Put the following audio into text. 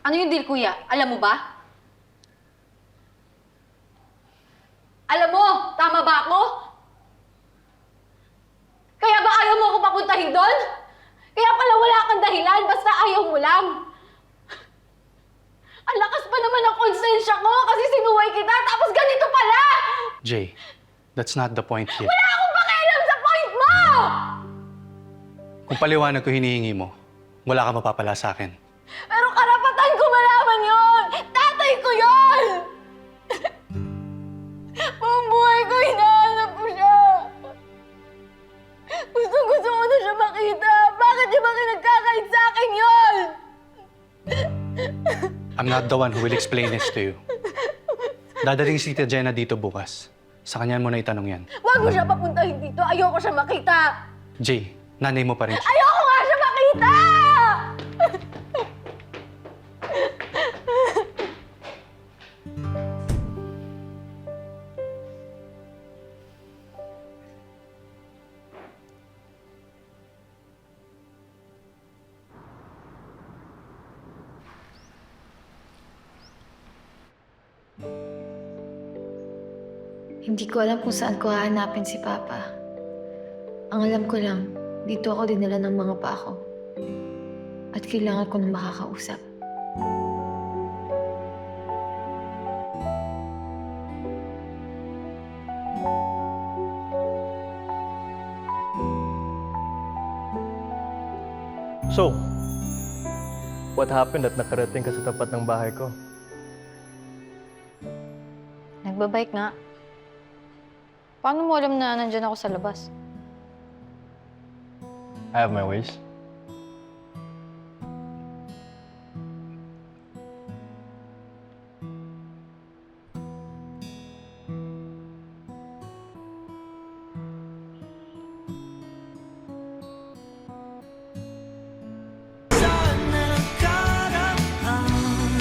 Ano yung deal, kuya? Alam mo ba? Alam mo, tama ba ako? Kaya ba ayaw mo ako papuntahin doon? Kaya pala wala kang dahilan, basta ayaw mo lang. Ang lakas pa naman ng konsensya ko kasi sinuway kita, tapos ganito pala! Jay, that's not the point here. Wala akong pakialam sa point mo! Kung paliwanag ko hinihingi mo, wala ka mapapala sa akin. Pero karapatan I'm not the one who will explain this to you. Dadating si Tita Jenna dito bukas. Sa kanya mo na itanong yan. Huwag mo siya papuntahin dito! Ayoko siya makita! Jay, nanay mo pa rin siya. Ayoko nga siya makita! Hindi ko alam kung saan ko hahanapin si Papa. Ang alam ko lang, dito ako dinala ng mga pa. At kailangan ko ng makakausap. So, what happened at nakarating ka sa tapat ng bahay ko? Nagbabike nga. Paano mo alam na nandyan ako sa labas? I have my ways.